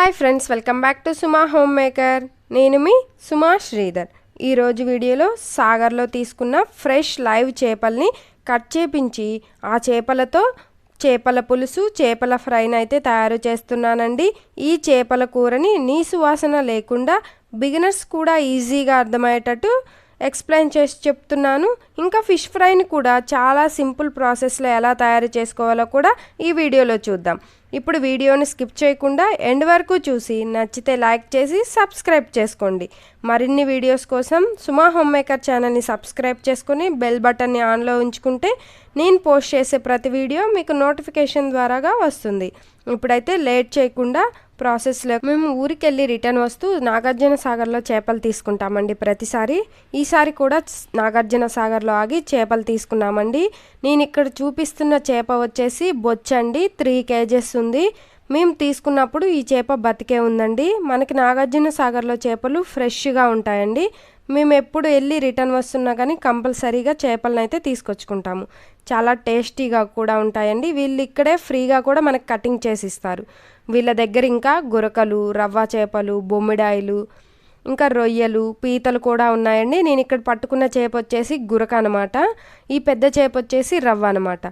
Hi friends welcome back to Suma home maker నేను మీ సుమా శ్రీధర్. ఈరోజు వీడియోలో సాగర్లో తీసుకున్న ఫ్రెష్ లైవ్ చేపల్ని కట్ చేపించి ఆ చేపలతో చేపల పులుసు చేపల ఫ్రైని అయితే తయారు చేస్తున్నానండి. ఈ చేపల కూరని నీసు వాసన లేకుండా బిగినర్స్ కూడా ఈజీగా అర్థమయ్యేటట్టు ఎక్స్ప్లెయిన్ చేసి చెప్తున్నాను. ఇంకా ఫిష్ ఫ్రైని కూడా చాలా సింపుల్ ప్రాసెస్లో ఎలా తయారు చేసుకోవాలో కూడా ఈ వీడియోలో చూద్దాం. ఇప్పుడు వీడియోని స్కిప్ చేయకుండా ఎండ్ వరకు చూసి నచ్చితే లైక్ చేసి సబ్స్క్రైబ్ చేసుకోండి. మరిన్ని వీడియోస్ కోసం సుమా హోమ్ మేకర్ ఛానల్ని సబ్స్క్రైబ్ చేసుకుని బెల్ బటన్ని ఆన్లో ఉంచుకుంటే నేను పోస్ట్ చేసే ప్రతి వీడియో మీకు నోటిఫికేషన్ ద్వారాగా వస్తుంది. ఇప్పుడైతే లేట్ చేయకుండా ప్రాసెస్లో మేము ఊరికి వెళ్ళి రిటర్న్ వస్తూ నాగార్జున సాగర్లో చేపలు తీసుకుంటామండి ప్రతిసారి. ఈసారి కూడా నాగార్జున సాగర్లో ఆగి చేపలు తీసుకున్నామండి. నేను ఇక్కడ చూపిస్తున్న చేప వచ్చేసి బొచ్చండి త్రీ కేజెస్ వస్తుంది. మేము తీసుకున్నప్పుడు ఈ చేప బతికే ఉందండి. మనకి నాగార్జున సాగర్లో చేపలు ఫ్రెష్గా ఉంటాయండి. మేము ఎప్పుడు వెళ్ళి రిటర్న్ వస్తున్నా కానీ కంపల్సరీగా చేపలను అయితే తీసుకొచ్చుకుంటాము. చాలా టేస్టీగా కూడా ఉంటాయండి. వీళ్ళు ఇక్కడే ఫ్రీగా కూడా మనకి కటింగ్ చేసి ఇస్తారు. వీళ్ళ దగ్గర ఇంకా గురకలు రవ్వ చేపలు బొమ్మిడాయిలు ఇంకా రొయ్యలు పీతలు కూడా ఉన్నాయండి. నేను ఇక్కడ పట్టుకున్న చేప వచ్చేసి గురక అనమాట ఈ పెద్ద చేప వచ్చేసి రవ్వ అనమాట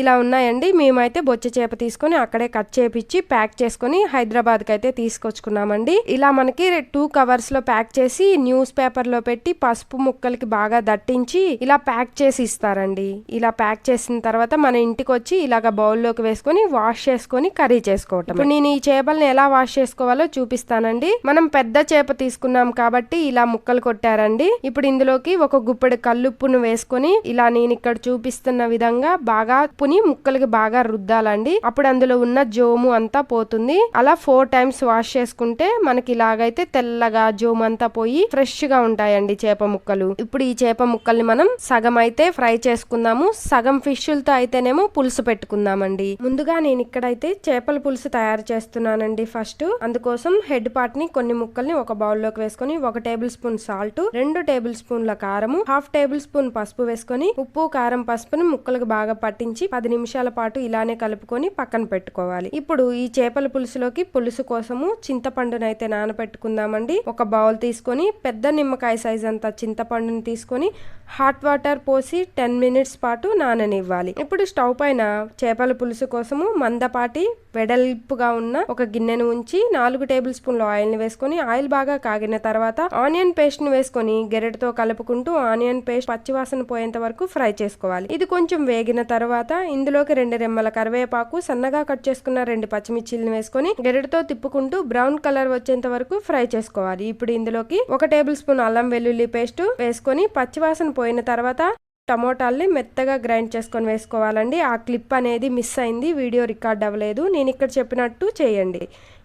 ఇలా ఉన్నాయండి. మేమైతే బొచ్చ చేప తీసుకొని అక్కడే కట్ చేపించి ప్యాక్ చేసుకొని హైదరాబాద్కి అయితే తీసుకొచ్చుకున్నామండి. ఇలా మనకి టూ కవర్స్లో ప్యాక్ చేసి న్యూస్ పేపర్లో పెట్టి పసుపు ముక్కలకి బాగా దట్టించి ఇలా ప్యాక్ చేసి ఇస్తారండి. ఇలా ప్యాక్ చేసిన తర్వాత మన ఇంటికి వచ్చి ఇలాగ బౌల్లోకి వేసుకొని వాష్ చేసుకొని కర్రీ చేసుకోవటం ఇప్పుడు నేను ఈ చేపల్ని ఎలా వాష్ చేసుకోవాలో చూపిస్తానండి. మనం పెద్ద చేప తీసుకున్నాం కాబట్టి ఇలా ముక్కలు కొట్టారండి. ఇప్పుడు ఇందులోకి ఒక గుప్పెడు కల్లుప్పును వేసుకొని ఇలా నేను ఇక్కడ చూపిస్తున్న విధంగా బాగా ఉప్పుని ముక్కలకి బాగా రుద్దాలండి. అప్పుడు అందులో ఉన్న జోము అంతా పోతుంది. అలా ఫోర్ టైమ్స్ వాష్ చేసుకుంటే మనకి ఇలాగైతే తెల్లగా జోము అంతా పోయి ఫ్రెష్గా ఉంటాయండి చేప ముక్కలు. ఇప్పుడు ఈ చేప ముక్కల్ని మనం సగం అయితే ఫ్రై చేసుకుందాము. సగం ఫిష్లతో అయితేనేమో పులుసు పెట్టుకుందామండి. ముందుగా నేను ఇక్కడైతే చేపల పులుసు తయారు చేస్తున్నానండి ఫస్ట్. అందుకోసం హెడ్ పార్ట్ని కొన్ని ముక్కల్ని ఒక బౌల్లోకి వేసుకొని ఒక టేబుల్ స్పూన్ సాల్ట్ రెండు టేబుల్ స్పూన్ల కారము హాఫ్ టేబుల్ స్పూన్ పసుపు వేసుకొని ఉప్పు కారం పసుపుని ముక్కలకు బాగా పట్టించి పది నిమిషాల పాటు ఇలానే కలుపుకొని పక్కన పెట్టుకోవాలి. ఇప్పుడు ఈ చేపల పులుసులోకి పులుసు కోసము చింతపండునైతే నానబెట్టుకుందామండి ఒక బౌల్ తీసుకొని పెద్ద నిమ్మకాయ సైజ్ అంత చింతపండుని తీసుకొని హాట్ వాటర్ పోసి టెన్ మినిట్స్ పాటు నాననివ్వాలి. ఇప్పుడు స్టవ్ పైన చేపల పులుసు కోసము మందపాటి వెడల్పుగా ఉన్న ఒక గిన్నెను ఉంచి నాలుగు టేబుల్ స్పూన్ల ఆయిల్ని వేసుకొని ఆయిల్ బాగా కాగిన తర్వాత ఆనియన్ పేస్ట్ని వేసుకొని గెరెటతో కలుపుకుంటూ ఆనియన్ పేస్ట్ పచ్చివాసన పోయేంత వరకు ఫ్రై చేసుకోవాలి. ఇది కొంచెం వేగిన తర్వాత ఇందులోకి రెండు రెమ్మల కరివేపాకు సన్నగా కట్ చేసుకున్న రెండు పచ్చిమిర్చిల్ని వేసుకొని గెరెటతో తిప్పుకుంటూ బ్రౌన్ కలర్ వచ్చేంత వరకు ఫ్రై చేసుకోవాలి. ఇప్పుడు ఇందులోకి ఒక టేబుల్ స్పూన్ అల్లం వెల్లుల్లి పేస్ట్ వేసుకొని పచ్చివాసన పోయిన తర్వాత టమోటాల్ని మెత్తగా గ్రైండ్ చేసుకొని వేసుకోవాలండి. ఆ క్లిప్ అనేది మిస్ అయింది వీడియో రికార్డ్ అవ్వలేదు. నేను ఇక్కడ చెప్పినట్టు చేయండి.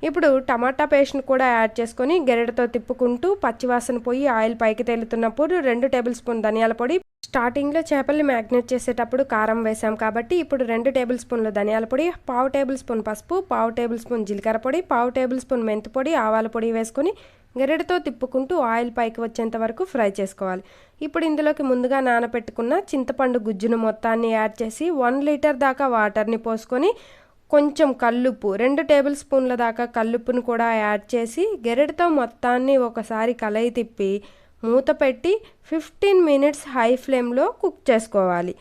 ఇప్పుడు టమాటా పేస్ట్ని కూడా యాడ్ చేసుకొని గెరెడతో తిప్పుకుంటూ పచ్చివాసన పోయి ఆయిల్ పైకి తేలుతున్నప్పుడు రెండు టేబుల్ స్పూన్ ధనియాల పొడి. స్టార్టింగ్లో చేపల్ని మ్యాగ్నేట్ చేసేటప్పుడు కారం వేసాం కాబట్టి ఇప్పుడు రెండు టేబుల్ స్పూన్లు ధనియాల పొడి పావు టేబుల్ స్పూన్ పసుపు పావు టేబుల్ స్పూన్ జీలకర్ర పొడి పావు టేబుల్ స్పూన్ మెంతి పొడి ఆవాల పొడి వేసుకొని గరిడతో తిప్పుకుంటూ ఆయిల్ పైకి వచ్చేంత వరకు ఫ్రై చేసుకోవాలి. ఇప్పుడు ఇందులోకి ముందుగా నానబెట్టుకున్న చింతపండు గుజ్జును మొత్తాన్ని యాడ్ చేసి వన్ లీటర్ దాకా వాటర్ని పోసుకొని కొంచెం కల్లుప్పు రెండు టేబుల్ స్పూన్ల దాకా కల్లుప్పును కూడా యాడ్ చేసి గెరెడతో మొత్తాన్ని ఒకసారి కలయి తిప్పి మూత పెట్టి ఫిఫ్టీన్ మినిట్స్ హై ఫ్లేమ్లో కుక్ చేసుకోవాలి.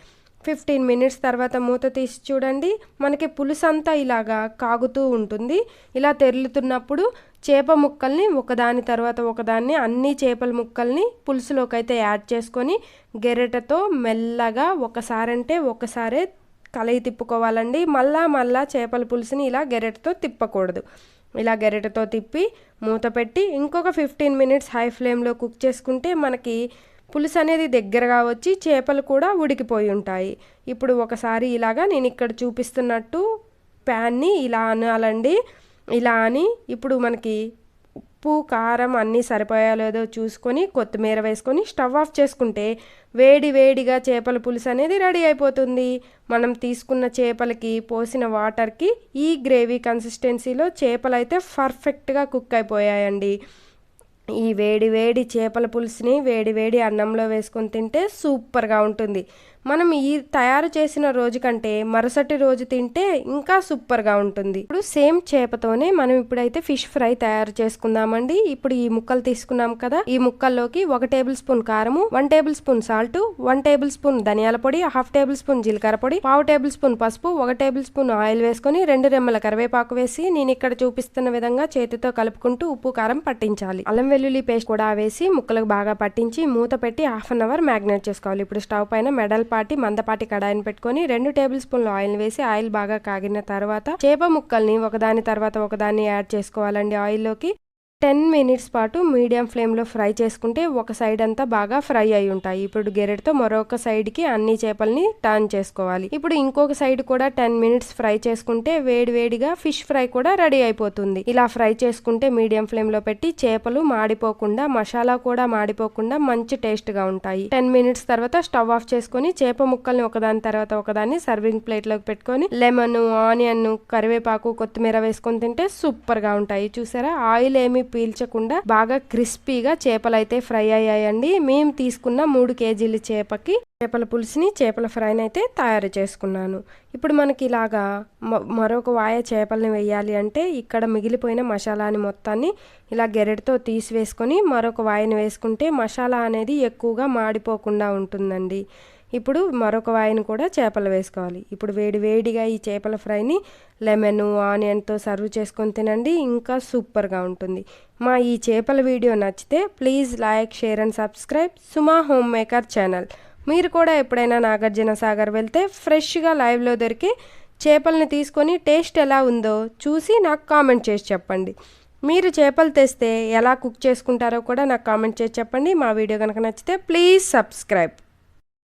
ఫిఫ్టీన్ మినిట్స్ తర్వాత మూత తీసి చూడండి. మనకి పులుసు అంతా ఇలాగా కాగుతూ ఉంటుంది. ఇలా తెరులుతున్నప్పుడు చేప ముక్కల్ని ఒకదాని తర్వాత ఒకదాన్ని అన్ని చేపల ముక్కల్ని పులుసులోకి అయితే యాడ్ చేసుకొని గెరెటతో మెల్లగా ఒకసారంటే ఒకసారే కలయి తిప్పుకోవాలండి. మళ్ళా మళ్ళా చేపల పులుసుని ఇలా గెరెటతో తిప్పకూడదు. ఇలా గెరెటతో తిప్పి మూత పెట్టి ఇంకొక ఫిఫ్టీన్ మినిట్స్ హై ఫ్లేమ్లో కుక్ చేసుకుంటే మనకి పులుసు అనేది దగ్గరగా వచ్చి చేపలు కూడా ఉడికిపోయి ఉంటాయి. ఇప్పుడు ఒకసారి ఇలాగా నేను ఇక్కడ చూపిస్తున్నట్టు ప్యాన్ని ఇలా అనాలండి. ఇలా అని ఇప్పుడు మనకి ఉప్పు కారం అన్నీ సరిపోయా లేదో చూసుకొని కొత్తిమీర వేసుకొని స్టవ్ ఆఫ్ చేసుకుంటే వేడి వేడిగా చేపల పులుసు అనేది రెడీ అయిపోతుంది. మనం తీసుకున్న చేపలకి పోసిన వాటర్కి ఈ గ్రేవీ కన్సిస్టెన్సీలో చేపలు అయితే పర్ఫెక్ట్గా కుక్ అయిపోయాయండి. ఈ వేడి వేడి చేపల పులుసుని వేడి వేడి అన్నంలో వేసుకొని తింటే సూపర్గా ఉంటుంది. మనం ఈ తయారు చేసిన రోజు కంటే మరుసటి రోజు తింటే ఇంకా సూపర్గా ఉంటుంది. ఇప్పుడు సేమ్ చేపతోనే మనం ఇప్పుడైతే ఫిష్ ఫ్రై తయారు చేసుకుందామండి. ఇప్పుడు ఈ ముక్కలు తీసుకున్నాం కదా. ఈ ముక్కల్లోకి ఒక టేబుల్ స్పూన్ కారము one tablespoon salt one tablespoon ధనియాల పొడి హాఫ్ టేబుల్ స్పూన్ జీలకర్ర పొడి పావు టేబుల్ స్పూన్ పసుపు ఒక టేబుల్ స్పూన్ ఆయిల్ వేసుకొని రెండు రెమ్మల కరివేపాకు వేసి నేను ఇక్కడ చూపిస్తున్న విధంగా చేతితో కలుపుకుంటూ ఉప్పు కారం పట్టించాలి. అల్లం వెల్లుల్లి పేస్ట్ కూడా వేసి ముక్కలకు బాగా పట్టించి మూత పెట్టి హాఫ్ అన్ అవర్ మ్యాగ్నేట్ చేసుకోవాలి. ఇప్పుడు స్టవ్ పైన మెడల్ మెడల్పాటి మందపాటి కడాయిని పెట్టుకొని రెండు టేబుల్ స్పూన్లు ఆయిల్ వేసి ఆయిల్ బాగా కాగిన తర్వాత చేప ముక్కల్ని ఒకదాని తర్వాత ఒకదాన్ని యాడ్ చేసుకోవాలండి ఆయిల్లోకి. టెన్ మినిట్స్ పాటు మీడియం ఫ్లేమ్లో ఫ్రై చేసుకుంటే ఒక సైడ్ అంతా బాగా ఫ్రై అయి ఉంటాయి. ఇప్పుడు గెరెట్తో మరొక సైడ్కి అన్ని చేపల్ని టర్న్ చేసుకోవాలి. ఇప్పుడు ఇంకొక సైడ్ కూడా టెన్ మినిట్స్ ఫ్రై చేసుకుంటే వేడి వేడిగా ఫిష్ ఫ్రై కూడా రెడీ అయిపోతుంది. ఇలా ఫ్రై చేసుకుంటే మీడియం ఫ్లేమ్లో పెట్టి చేపలు మాడిపోకుండా మసాలా కూడా మాడిపోకుండా మంచి టేస్ట్గా ఉంటాయి. టెన్ మినిట్స్ తర్వాత స్టవ్ ఆఫ్ చేసుకొని చేప ముక్కల్ని ఒకదాని తర్వాత ఒకదాన్ని సర్వింగ్ ప్లేట్లోకి పెట్టుకొని లెమన్ ఆనియన్ కరివేపాకు కొత్తిమీర వేసుకొని తింటే సూపర్గా ఉంటాయి. చూసారా? ఆయిల్ ఏమి పీల్చకుండా బాగా క్రిస్పీగా చేపలు అయితే ఫ్రై అయ్యాయండి. మేము తీసుకున్న మూడు కేజీల చేపకి చేపల పులుసుని చేపల ఫ్రైని అయితే తయారు చేసుకున్నాను. ఇప్పుడు మనకి ఇలాగా మరొక వాయ చేపల్ని వేయాలి అంటే ఇక్కడ మిగిలిపోయిన మసాలాని మొత్తాన్ని ఇలా గెరెడ్తో తీసివేసుకొని మరొక వాయని వేసుకుంటే మసాలా అనేది ఎక్కువగా మాడిపోకుండా ఉంటుందండి. ఇప్పుడు మరొక వాయిని కూడా చేపలు వేసుకోవాలి. ఇప్పుడు వేడి వేడిగా ఈ చేపల ఫ్రైని లెమన్ ఆనియన్తో సర్వ్ చేసుకొని తినండి ఇంకా సూపర్గా ఉంటుంది. మా ఈ చేపల వీడియో నచ్చితే please like share and subscribe Suma home maker channel మీరు కూడా ఎప్పుడైనా నాగార్జున సాగర్ వెళ్తే ఫ్రెష్గా లైవ్లో దొరికి చేపల్ని తీసుకొని టేస్ట్ ఎలా ఉందో చూసి నాకు కామెంట్ చేసి చెప్పండి. మీరు చేపలు తెస్తే ఎలా కుక్ చేసుకుంటారో కూడా నాకు కామెంట్ చేసి చెప్పండి. మా వీడియో కనుక నచ్చితే ప్లీజ్ సబ్స్క్రైబ్